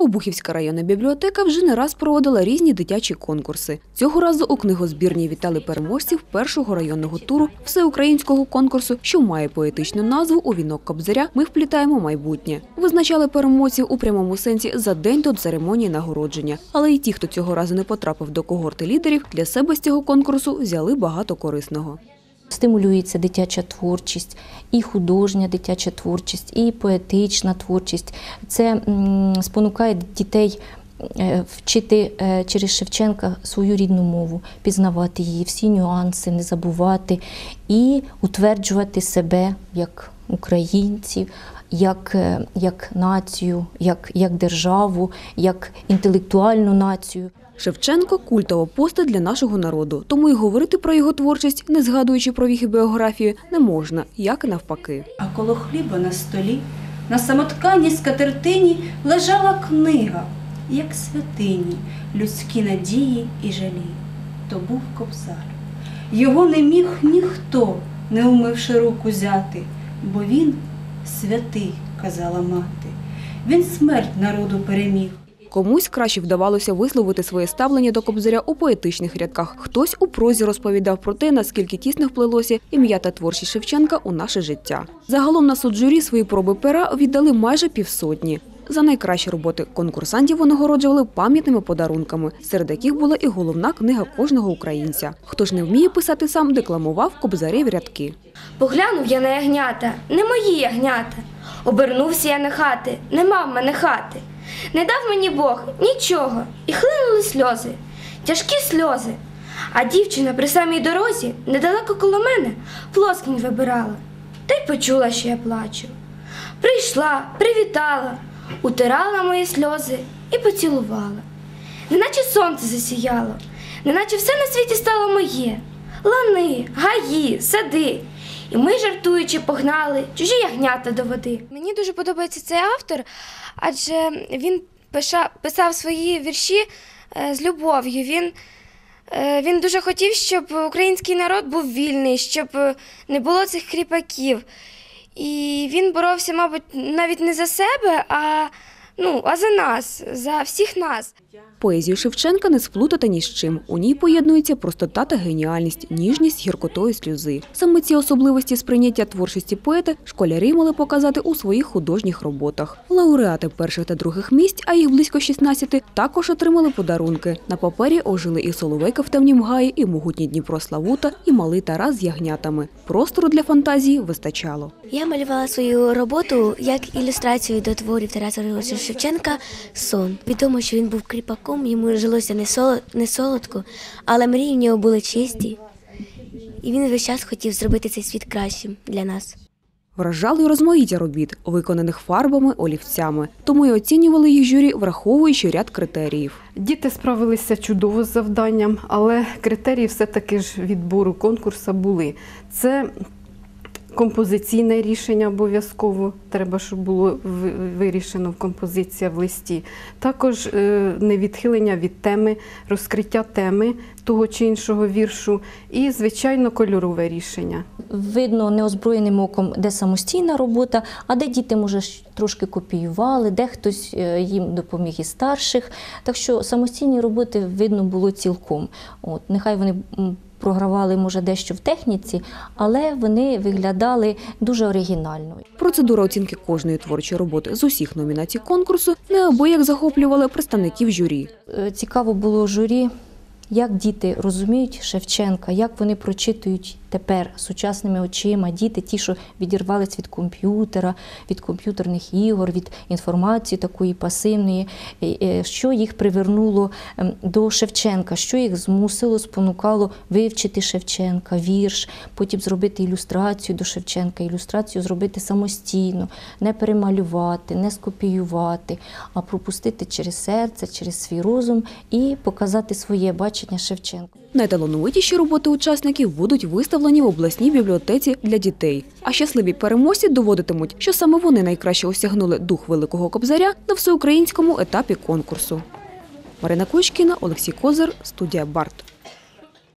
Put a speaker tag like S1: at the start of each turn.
S1: Обухівська районна бібліотека вже не раз проводила різні дитячі конкурси. Цього разу у книгозбірні вітали переможців першого районного туру всеукраїнського конкурсу, що має поетичну назву у вінок Кобзаря. Ми вплітаємо майбутнє. Визначали переможців у прямому сенсі за день до церемонії нагородження. Але й ті, хто цього разу не потрапив до когорти лідерів, для себе з цього конкурсу взяли багато корисного.
S2: Стимулюється дитяча творчість, і художня дитяча творчість, і поетична творчість. Це спонукає дітей е, вчити е, через Шевченка свою рідну мову, пізнавати її, всі нюанси, не забувати і утверджувати себе як українців, як, е, як націю, як, як державу, як інтелектуальну націю.
S1: Шевченко культова постать для нашого народу, тому й говорити про його творчість, не згадуючи про їх біографію, не можна, як і навпаки.
S3: А коло хліба на столі, на самотканій скатертині лежала книга, як святині, людські надії і жалі. То був кобзар. Його не міг ніхто, не умивши руку взяти, бо він святий, казала мати. Він смерть народу переміг.
S1: Комусь краще вдавалося висловити своє ставлення до кобзаря у поетичних рядках. Хтось у прозі розповідав про те, наскільки тісно вплилося ім'я та творчість Шевченка у наше життя. Загалом на суд журі свої проби пера віддали майже півсотні. За найкращі роботи конкурсантів вони пам'ятними подарунками, серед яких була і головна книга кожного українця. Хто ж не вміє писати сам, декламував кобзарів рядки.
S4: Поглянув я на ягнята, не мої ягнята. Обернувся я на хати, нема в мене хати. Не дав мені Бог нічого, і хлинули сльози, тяжкі сльози. А дівчина при самій дорозі, недалеко коло мене, плоскінь вибирала, та й почула, що я плачу. Прийшла, привітала, утирала мої сльози і поцілувала. Неначе сонце засіяло, неначе все на світі стало моє. Лани, гаї, сади. І ми, жартуючи, погнали чужі ягнята до води. Мені дуже подобається цей автор, адже він писав свої вірші е, з любов'ю. Він, е, він дуже хотів, щоб український народ був вільний, щоб е, не було цих кріпаків. І він боровся, мабуть, навіть не за себе, а, ну, а за нас, за всіх нас.
S1: Поезію Шевченка не сплутати ні з чим. У ній поєднується простота та геніальність, ніжність гіркотої сльози. Саме ці особливості сприйняття творчості поета школярі мали показати у своїх художніх роботах. Лауреати перших та других місць, а їх близько 16, також отримали подарунки. На папері ожили і Соловейка в темнім гаї, і могутній Дніпро Славута, і малий Тарас з ягнятами. Простору для фантазії вистачало.
S5: Я малювала свою роботу як ілюстрацію до творів Тараса Григоровича Шевченка Сон. Відомо, що він був кріпаком, йому жилося не, соло, не солодко, але мрії в нього були чисті. І він весь час хотів зробити цей світ кращим для нас.
S1: Вражали розмаїття робіт, виконаних фарбами, олівцями. Тому й оцінювали їх журі, враховуючи ряд критеріїв.
S6: Діти справилися чудово з завданням, але критерії все-таки ж відбору конкурсу були. Це композиційне рішення обов'язково, треба, щоб було вирішено в композиція в листі. Також е, невідхилення від теми, розкриття теми того чи іншого віршу, і, звичайно, кольорове рішення.
S2: Видно неозброєним оком, де самостійна робота, а де діти, може, трошки копіювали, де хтось е, їм допоміг із старших. Так що самостійні роботи видно було цілком. От, нехай вони програвали, може, дещо в техніці, але вони виглядали дуже оригінально.
S1: Процедура оцінки кожної творчої роботи з усіх номінацій конкурсу неабияк захоплювала представників журі.
S2: Е, Цікаво було журі, як діти розуміють Шевченка, як вони прочитують тепер сучасними очима. Діти, ті, що відірвались від комп'ютера, від комп'ютерних ігор, від інформації такої пасивної, е, е, що їх привернуло ем, до Шевченка, що їх змусило, спонукало вивчити Шевченка, вірш, потім зробити ілюстрацію до Шевченка, ілюстрацію зробити самостійно, не перемалювати, не скопіювати, а пропустити через серце, через свій розум і показати своє бачення Шевченка.
S1: Найталановитіші роботи учасників будуть виставлені в обласній бібліотеці для дітей. А щасливі переможці доводитимуть, що саме вони найкраще осягнули дух великого кобзаря на всеукраїнському етапі конкурсу. Марина Кочкіна, Олексій Козир, студія Барт.